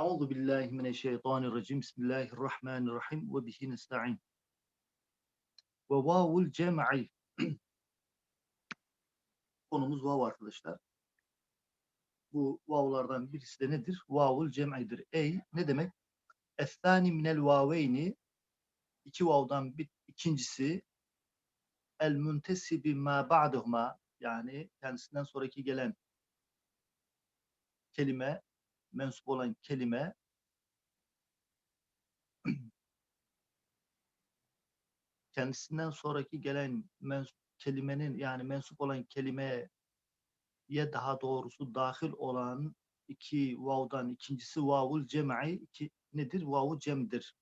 Euzu billahi mineşşeytanirracim. Bismillahirrahmanirrahim ve bihi nestaîn. Ve vavul cem'i. Konumuz vav arkadaşlar. Bu vavlardan birisi de nedir? Vavul cem'idir. Ey ne demek? Estani minel vaveyni iki vavdan bir ikincisi el müntesibi ma ba'dahuma yani kendisinden sonraki gelen kelime mensup olan kelime kendisinden sonraki gelen mens kelimenin yani mensup olan kelimeye daha doğrusu dahil olan iki vav'dan ikincisi vavul cem'i iki nedir? Vavu cem'dir.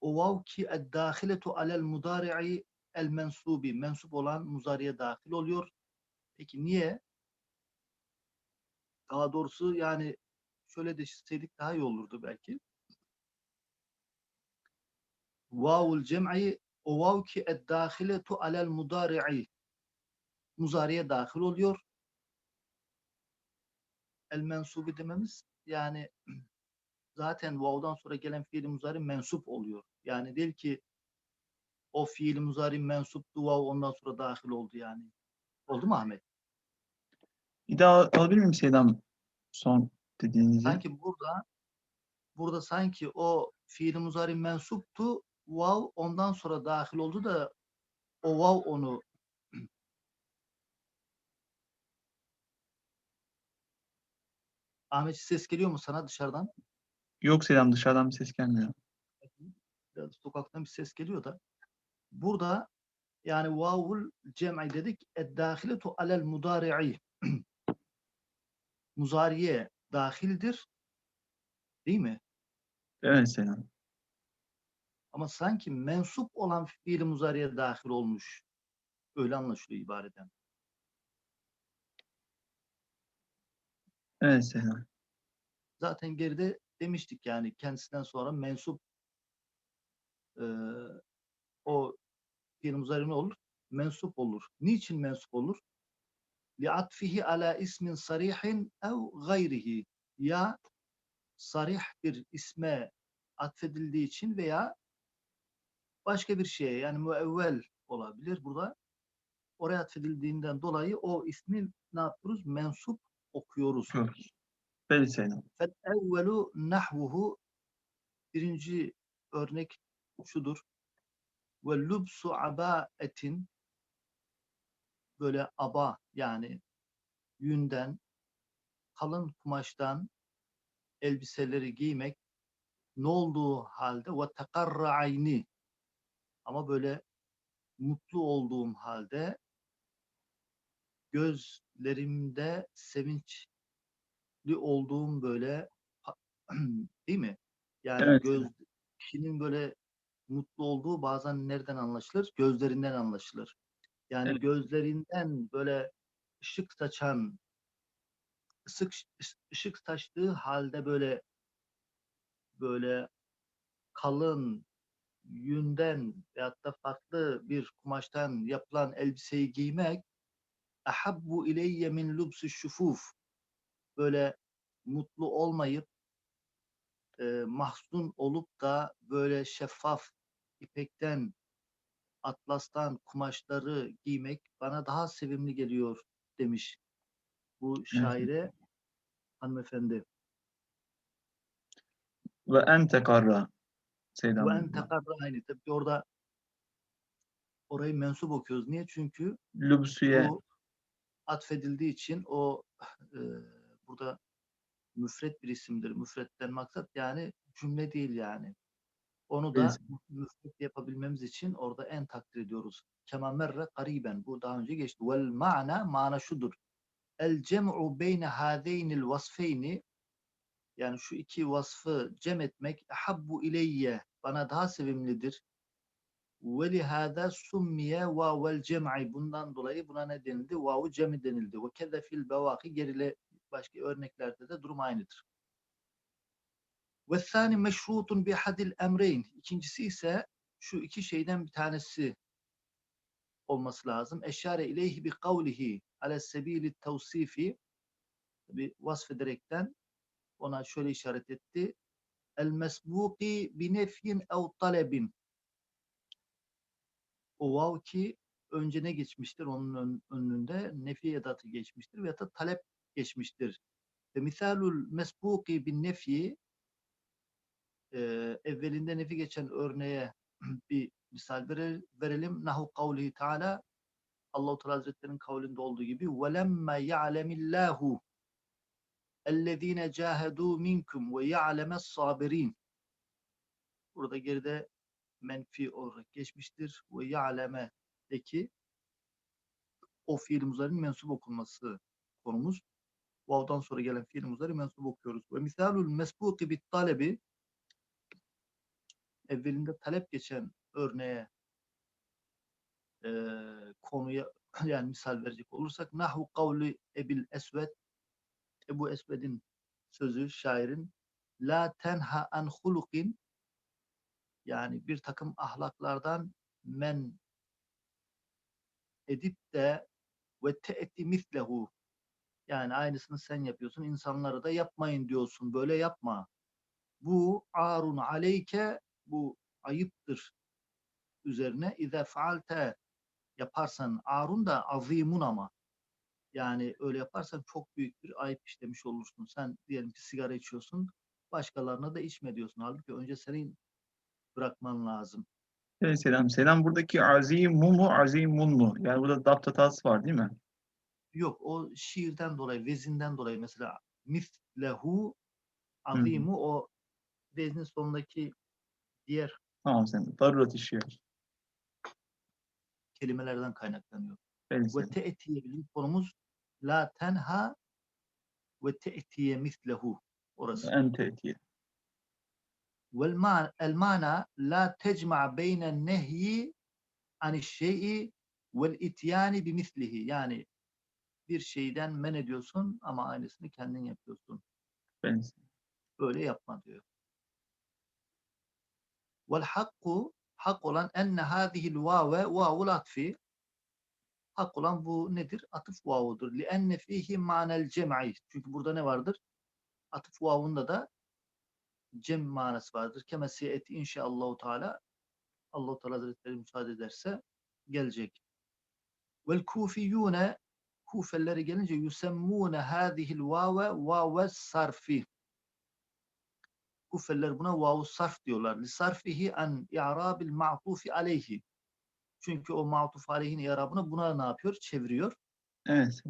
O vav ki eddahiletu alel mudari'i el mensubi mensup olan muzariye dahil oluyor. Peki niye? Daha doğrusu yani şöyle deseydik daha iyi olurdu belki. Vavul cem'i o vav ki eddahiletu alel mudari'i muzariye dahil oluyor. El mensubi dememiz yani zaten vav'dan sonra gelen fiil muzari mensup oluyor. Yani değil ki o fiil muzari mensuptu vav ondan sonra dahil oldu yani. Oldu mu Ahmet? Bir daha alabilir miyim Seydam son dediğinizi? Sanki burada burada sanki o fiil muzari mensuptu vav ondan sonra dahil oldu da o vav onu Ahmet ses geliyor mu sana dışarıdan? Yok Seydam dışarıdan bir ses gelmiyor. Biraz sokaktan bir ses geliyor da. Burada yani vavul cem'i dedik. Eddahiletu alel mudari'i. Muzariye dahildir. Değil mi? Evet Seydam. Ama sanki mensup olan fiil muzariye dahil olmuş. Öyle anlaşılıyor ibareden. Evet Seydam. Zaten geride demiştik yani kendisinden sonra mensup e, o fiil muzari ne olur? Mensup olur. Niçin mensup olur? Li'atfihi ala ismin sarihin ev gayrihi ya sarih bir isme atfedildiği için veya başka bir şeye yani müevvel olabilir burada. Oraya atfedildiğinden dolayı o ismi ne yapıyoruz? Mensup okuyoruz. Evet Seydam. Fel evvelu nahvuhu birinci örnek şudur. Ve lubsu abaetin böyle aba yani yünden kalın kumaştan elbiseleri giymek ne olduğu halde ve tekarra ayni ama böyle mutlu olduğum halde gözlerimde sevinçli olduğum böyle değil mi? Yani Evet. göz kişinin böyle mutlu olduğu bazen nereden anlaşılır? Gözlerinden anlaşılır. Yani Evet. gözlerinden böyle ışık saçan ışık ışık saçtığı halde böyle böyle kalın yünden veyahut da farklı bir kumaştan yapılan elbiseyi giymek ahabbu ileyye min lubsi şufuf böyle mutlu olmayıp e, mahzun olup da böyle şeffaf ipekten atlastan kumaşları giymek bana daha sevimli geliyor demiş bu şaire hanımefendi. Ve en tekarra. Bu en tekarra aynı. Tabii orada orayı mensup okuyoruz. Niye? Çünkü Lübsüye. bu atfedildiği için o e, burada müfret bir isimdir. Müfretten maksat yani cümle değil yani. Onu da müfret yapabilmemiz için orada en takdir ediyoruz. Kema merre kariben. Bu daha önce geçti. Vel ma'na mana şudur. El cem'u beyne hâzeynil vasfeyni yani şu iki vasfı cem etmek habbu ileyye bana daha sevimlidir. Ve lihâzâ summiye vavel cem'i bundan dolayı buna ne denildi? Vavu cemi denildi. Ve keze fil bevâki gerile başka örneklerde de durum aynıdır. Ve thani meşrutun bi hadil emreyn. İkincisi ise şu iki şeyden bir tanesi olması lazım. Eşare ileyhi bi kavlihi ale sebili tevsifi bir vasf ederekten ona şöyle işaret etti. El mesbuki bi nefyin ev talebin. O vav ki önce ne geçmiştir? Onun ön- önünde nefi edatı geçmiştir veya da talep geçmiştir. Ve misalul mesbuki bin nefi e, evvelinde nefi geçen örneğe bir misal vere- verelim. Nahu kavlihi Teala Allah-u Teala Hazretleri'nin kavlinde olduğu gibi وَلَمَّا يَعْلَمِ اللّٰهُ اَلَّذ۪ينَ جَاهَدُوا مِنْكُمْ وَيَعْلَمَ الصَّابِر۪ينَ Burada geride menfi olarak geçmiştir. Ve ya'leme'deki o fiil muzarinin mensup okunması konumuz. Vav'dan sonra gelen fiil muzari mensup okuyoruz. Ve misalul mesbuki bit talebi evvelinde talep geçen örneğe e, konuya yani misal verecek olursak nahu kavli ebil esved. Ebu Esved'in sözü şairin la tenha an hulukin yani bir takım ahlaklardan men edip de ve te'ti mislehu yani aynısını sen yapıyorsun insanlara da yapmayın diyorsun böyle yapma. Bu arun aleyke bu ayıptır üzerine İze faalte yaparsan arun da azimun ama yani öyle yaparsan çok büyük bir ayıp işlemiş olursun. Sen diyelim ki sigara içiyorsun başkalarına da içme diyorsun. Halbuki önce senin bırakman lazım. Evet selam. Selam buradaki azimu mu azimun mu? Yani burada dapt hatası var değil mi? Yok o şiirden dolayı, vezinden dolayı mesela mislehu azimu o veznin sonundaki diğer Tamam sen. Darurat işiyor. kelimelerden kaynaklanıyor. Ve seni. te'tiye bizim konumuz la tenha ve te'tiye mislehu orası. En te'tiye. Vel mana la tecma beyne nehyi ani şey'i vel ityani bimislihi yani bir şeyden men ediyorsun ama aynısını kendin yapıyorsun. Ben. Böyle yapma diyor. Vel hakku hak olan enne hâzihil vâve vâvul atfi hak olan bu nedir? Atıf vavudur. Li enne fihi manel cem'i. Çünkü burada ne vardır? Atıf vavunda da cem manası vardır. Kemesi et inşallahü teala Allahu Teala Hazretleri müsaade ederse gelecek. Vel kufiyune Kufeleri gelince yüsemmûne hâzihil vâve vâve sarfi. Kufeller buna vavu sarf diyorlar. Li sarfihi an i'rabil ma'tufi aleyhi. Çünkü o ma'tuf aleyhin i'rabını buna ne yapıyor? Çeviriyor. Evet.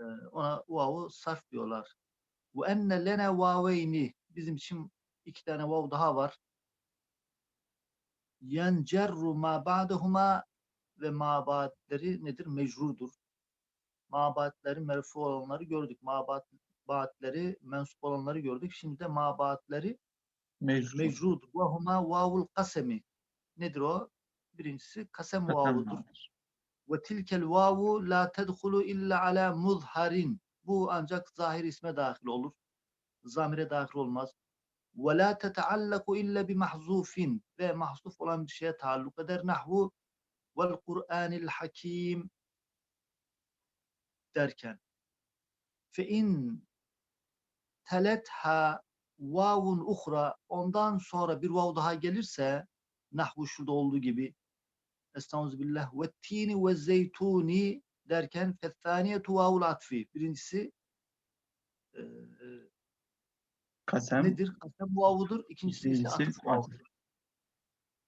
Ee, ona vavu sarf diyorlar. Ve enne lene vaveyni. Bizim için iki tane vav daha var. Yencerru ma ba'dehuma ve mabatleri nedir? Mecrurdur. Mabatleri merfu olanları gördük. Mabat baatleri mensup olanları gördük. Şimdi de mabatleri Mecrur. mecrurdur. Ve huma vavul kasemi. Nedir o? Birincisi kasem vavudur. Ve tilkel vavu la tedhulu illa ala muzharin. Bu ancak zahir isme dahil olur. Zamire dahil olmaz. Ve la teteallaku illa bi mahzufin. Ve mahzuf olan bir şeye taalluk eder. Nahvu vel Kur'anil hakim derken. Fe in teletha vavun uhra ondan sonra bir vav daha gelirse nahvu şurada olduğu gibi Estağfirullah ve tini ve zeytuni derken fethaniyetu vavul atfi. Birincisi e, Kasem. nedir? Kasem vavudur. İkincisi ise İkincisi atıf vavudur.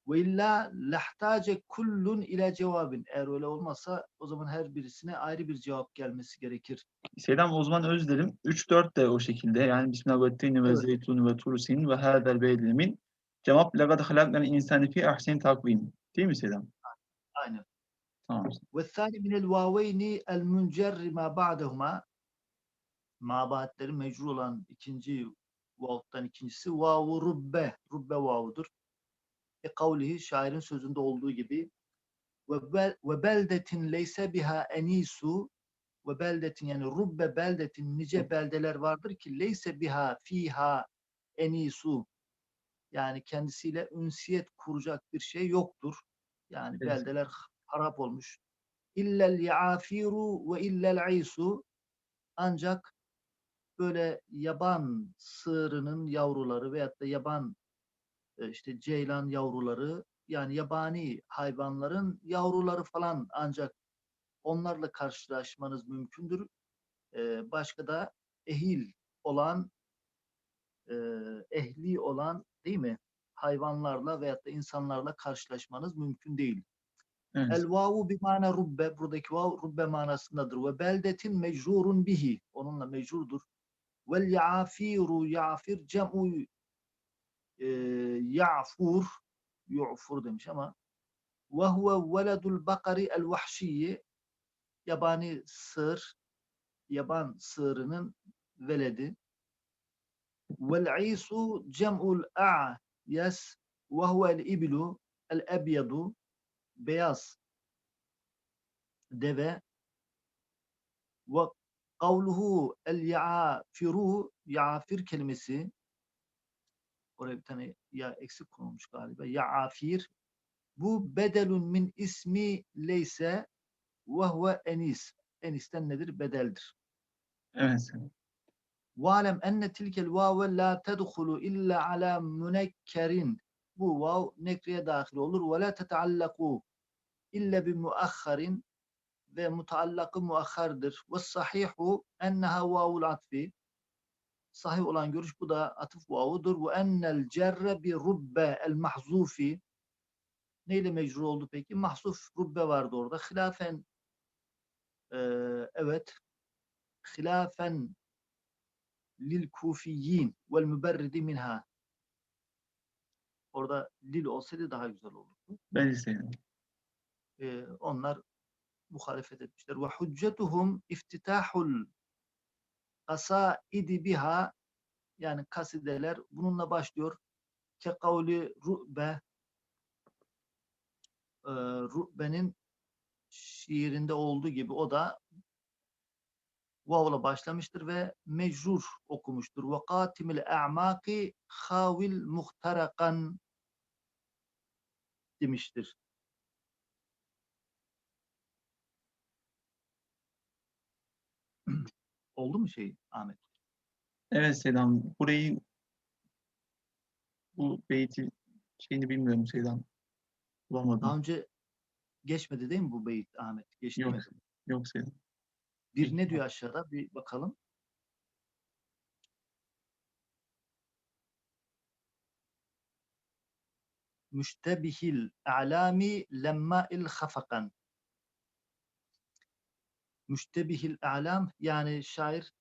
Ve illa lehtace kullun ile cevabin. Eğer öyle olmazsa o zaman her birisine ayrı bir cevap gelmesi gerekir. Selam Osman Özderim. 3-4 de o şekilde. Yani Bismillahirrahmanirrahim ve zeytun ve turusin ve hâzel beylemin. Cevap lekad halaknel insani fi ahsen takvim. Değil mi Selam? Aynen. Tamam. Ve thani minel vaveyni el müncerri ma ba'dehuma. Mabahatleri mecrur olan ikinci vavuttan ikincisi vavu rubbe. Rubbe vavudur. E kavlihi şairin sözünde olduğu gibi ve ve beldetin leyse biha enisu ve beldetin yani rubbe beldetin nice beldeler vardır ki leyse biha fiha enisu yani kendisiyle ünsiyet kuracak bir şey yoktur. Yani Evet. beldeler harap olmuş. İllel yaafiru ve illel isu ancak böyle yaban sığırının yavruları veyahut da yaban işte ceylan yavruları yani yabani hayvanların yavruları falan ancak onlarla karşılaşmanız mümkündür. E, başka da ehil olan e, ehli olan değil mi? Hayvanlarla veyahut da insanlarla karşılaşmanız mümkün değil. Evet. El vavu bi mana rubbe. Buradaki vav rubbe manasındadır. Ve beldetin mecrurun bihi. Onunla mecrurdur. Vel ya'firu ya'fir cem'u e, ya'fur yu'fur demiş ama ve huve veledul bakari el vahşiyi yabani sığır yaban sığırının veledi. Vel isu cem'ul a'yas ve huvel iblu el ebyadu beyaz deve ve kavluhu el ya'firu ya'fir kelimesi oraya bir tane ya eksik konulmuş galiba ya'afir bu bedelun min ismi leyse ve huve enis enisten nedir bedeldir Evet. Valem enne tilkel vave la tedhulu illa ala münekkerin. Bu vav nekreye dahil olur. Ve la teteallaku illa bi muakharin ve mutaallakı muakhardır. Ve sahihu enneha vavul atfi. Sahih olan görüş bu da atıf vavudur. Ve ennel cerre bi rubbe el mahzufi. Neyle mecrur oldu peki? Mahzuf rubbe vardı orada. Hilafen eee, evet hilafen lil kufiyin vel müberridi minha. Orada lil olsaydı daha güzel olurdu. Ben istedim. Ee, onlar muhalefet etmişler. Ve hüccetuhum iftitahul kasaidi biha yani kasideler bununla başlıyor. Ke kavli ru'be e, Ru'be'nin şiirinde olduğu gibi o da vavla başlamıştır ve mecrur okumuştur. Ve katimil a'maki havil muhtarakan demiştir. Oldu mu şey Ahmet? Evet Selam. Burayı bu beyti şeyini bilmiyorum Selam. Bulamadım. Daha önce geçmedi değil mi bu beyit Ahmet? Geçti Yok. mi? Yok Selam. Bir ne diyor aşağıda? Bir bakalım. Müştebihil a'lami lemma'il hafakan. Müştebihil a'lam yani şair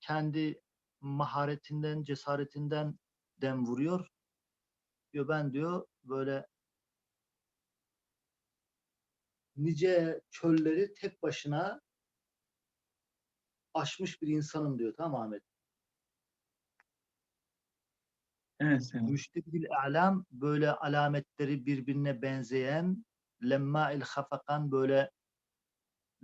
kendi maharetinden, cesaretinden dem vuruyor. Diyor ben diyor böyle nice çölleri tek başına aşmış bir insanım diyor tamam Ahmet? Evet. Müştebil alam böyle alametleri birbirine benzeyen lemma'il hafakan böyle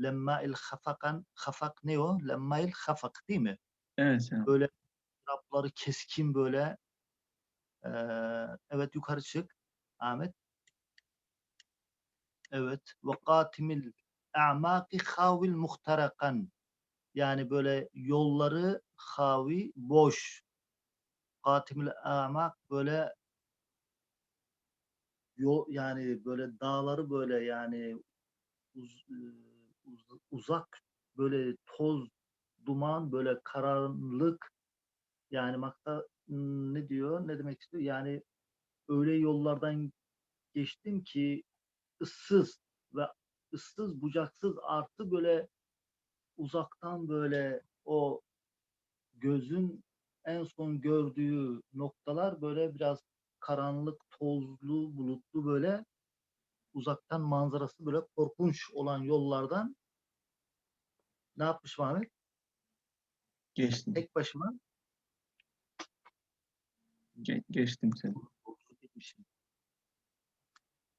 lemma'il hafakan hafak ne o? Lemma'il hafak değil mi? Evet Selam. Böyle rapları keskin böyle Eee, evet yukarı çık Ahmet. Evet. Ve katimil a'maki havil muhtarakan. Yani böyle yolları havi boş. Katimil a'mak böyle yol yani böyle dağları böyle yani uz- uzak böyle toz duman böyle karanlık. Yani makta ne diyor ne demek istiyor? Yani öyle yollardan geçtim ki ıssız ve ıssız bucaksız artı böyle uzaktan böyle o gözün en son gördüğü noktalar böyle biraz karanlık, tozlu, böyle uzaktan manzarası böyle korkunç olan yollardan ne yapmış Ahmet? Geçtim. Tek başıma Ge- geçtim Selam.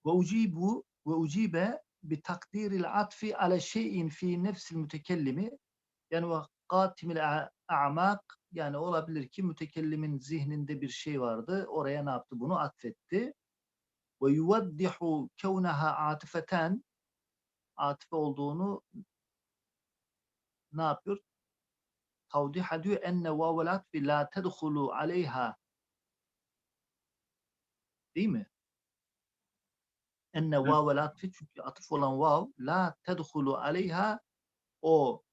ve ucibu ve ucibe bi takdiril atfi ala şeyin fi nefsil mütekellimi yani ve katimil a'mak yani olabilir ki mütekellimin zihninde bir şey vardı. Oraya ne yaptı? Bunu atfetti. Ve yuvaddihu kevneha atifeten atife olduğunu ne yapıyor? tavdih ediyor enne vavel atfi la tedhulu aleyha değil mi? Enne vavel atfi çünkü atıf olan vav la tedhulu aleyha o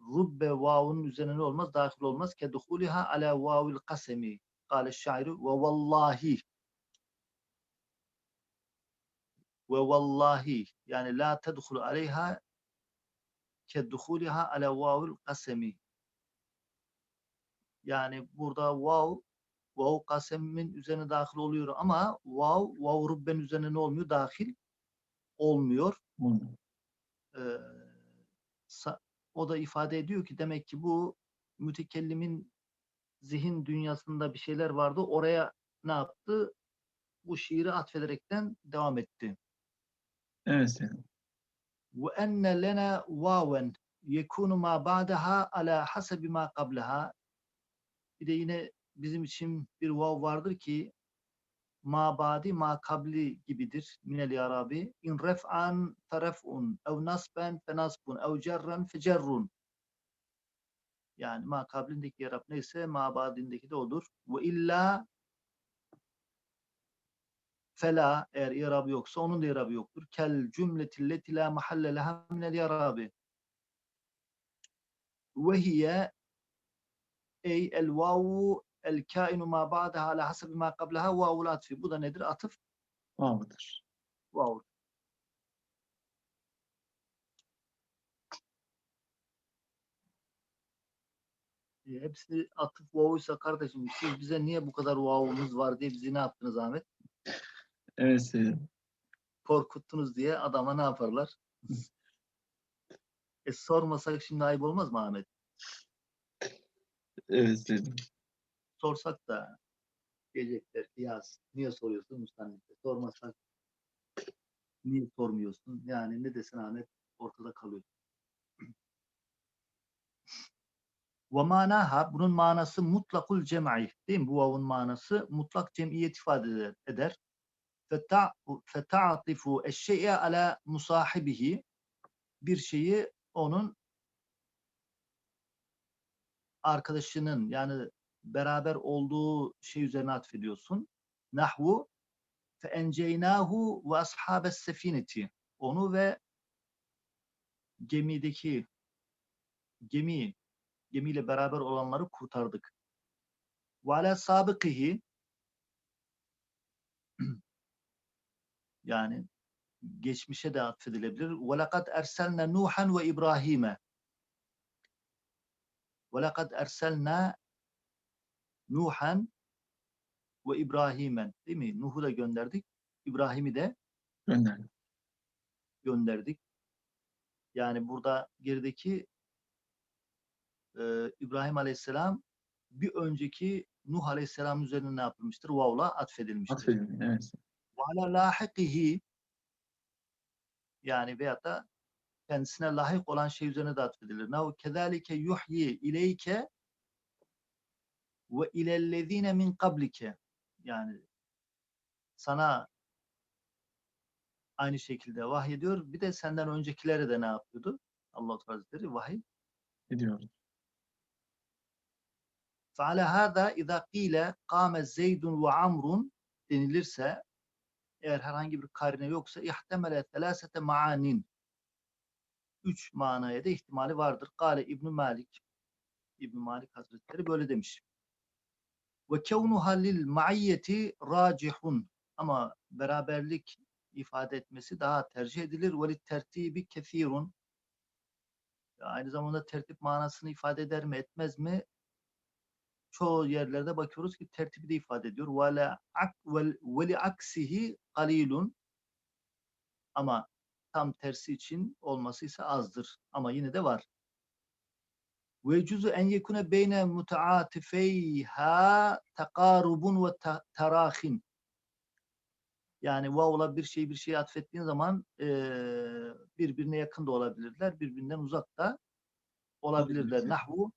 rubbe vav'un üzerine ne olmaz? Dahil olmaz. Keduhuliha ala vavil kasemi. Kale şairi ve vallahi ve vallahi yani la tedhulu aleyha keduhuliha ala vavil kasemi. Yani burada vav vav kasemin üzerine dahil oluyor ama vav vav rubben üzerine ne olmuyor? Dahil olmuyor. Olmuyor. Ee, o da ifade ediyor ki demek ki bu mütekellimin zihin dünyasında bir şeyler vardı. Oraya ne yaptı? Bu şiiri atfederekten devam etti. Evet. Ve enne lena vaven yekunu ma ba'daha ala hasabi ma qablaha. Bir de yine bizim için bir vav vardır ki ma badi ma kabli gibidir minel yarabi. İn ref'an feref'un ev nasben fenasbun ev cerren fecerrun yani ma kablindeki yarab neyse ma badindeki de odur ve illa fela eğer irabı yoksa onun da irabı yoktur kel cümletilleti la mahalle leha minel yarabi ve hiye ey el vavu el kainu ma ba'daha ala hasabi ma qablaha vavul atfi. Bu da nedir? Atıf Vav'dır. vav. E, hepsi atıf vavuysa kardeşim siz bize niye bu kadar vavumuz var diye bizi ne yaptınız Ahmet? Evet Seyyid. Korkuttunuz diye adama ne yaparlar? e sormasak şimdi ayıp olmaz mı Ahmet? Evet Seyyid. Sorsak da diyecekler ki yaz. Niye soruyorsun Mustanif'te? Sormasak niye sormuyorsun? Yani ne desin Ahmet? Ortada kalıyor. Ve manaha bunun manası mutlakul cem'i değil mi? Bu vavun manası mutlak cemiyet ifade eder- eder. Feta- Feta'atifu eşşe'e ala musahibihi bir şeyi onun arkadaşının yani beraber olduğu şey üzerine atfediyorsun. Nahvu fe enceynahu ve ashabes sefineti. Onu ve gemideki gemi gemiyle beraber olanları kurtardık. Ve ala sabıkihi yani geçmişe de atfedilebilir. Ve lekad erselne Nuhan ve İbrahim'e ve lekad erselna Nuhan ve İbrahim'en değil mi? Nuh'u da gönderdik. İbrahim'i de Gönder. gönderdik. Yani burada gerideki e, İbrahim Aleyhisselam bir önceki Nuh Aleyhisselam üzerine ne yapılmıştır? Vav'la atfedilmiştir. Atfedin. Evet. Ve lahikihi yani veyahut da kendisine layık olan şey üzerine de atfedilir. Nahu kezalike yuhyi ileyke ve ilellezine min kablike yani sana aynı şekilde vahyediyor. Bir de senden öncekilere de ne yapıyordu? Allah-u Teala Hazretleri vahiy. Gidiyor. فَعَلَى هَذَا اِذَا قِيلَ قَامَ زَيْدٌ وَعَمْرٌ denilirse eğer herhangi bir karine yoksa ihtemele telasete maanin üç manaya da ihtimali vardır. Kale İbn Malik İbn Malik Hazretleri böyle demiş. Ve kevnuha lil maiyeti racihun ama beraberlik ifade etmesi daha tercih edilir. Ve lit tertibi kethirun aynı zamanda tertip manasını ifade eder mi etmez mi? Çoğu yerlerde bakıyoruz ki tertibi de ifade ediyor. Ve li aksihi qalilun ama tam tersi için olması ise azdır. Ama yine de var. Ve cüzü en yekune beyne mutaatifeyha takarubun ve ta- terahin. Yani vavla bir şeyi bir şeye atfettiğin zaman eee, birbirine yakın da olabilirler, birbirinden uzak da olabilirler. Olabilir. Nahvu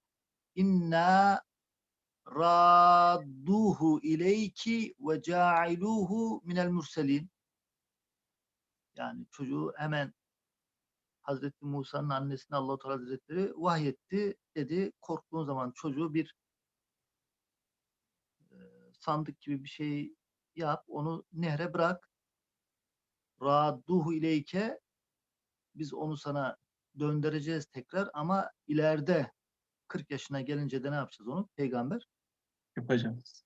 inna radduhu ileyki ve ca'iluhu minel murselin. Yani çocuğu hemen Hazreti Musa'nın annesine Allah-u Teala Hazretleri vahyetti. Dedi korktuğun zaman çocuğu bir e, sandık gibi bir şey yap. Onu nehre bırak. Radduhu ileyke biz onu sana döndüreceğiz tekrar ama ileride 40 yaşına gelince de ne yapacağız onu? Peygamber Yapacağız.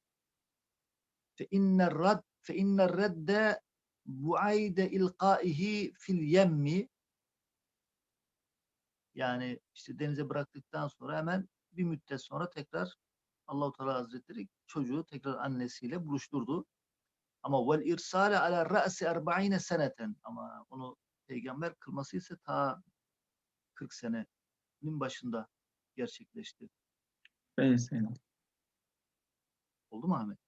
fe inner rad fe inner redde buayde ilqaihi fil yemmi yani işte denize bıraktıktan sonra hemen bir müddet sonra tekrar Allahu Teala Hazretleri çocuğu tekrar annesiyle buluşturdu. Ama vel irsale ala ra'si 40 seneten ama onu peygamber kılması ise ta 40 senenin başında gerçekleşti. Bey Hüseyin. Oldu mu Ahmet?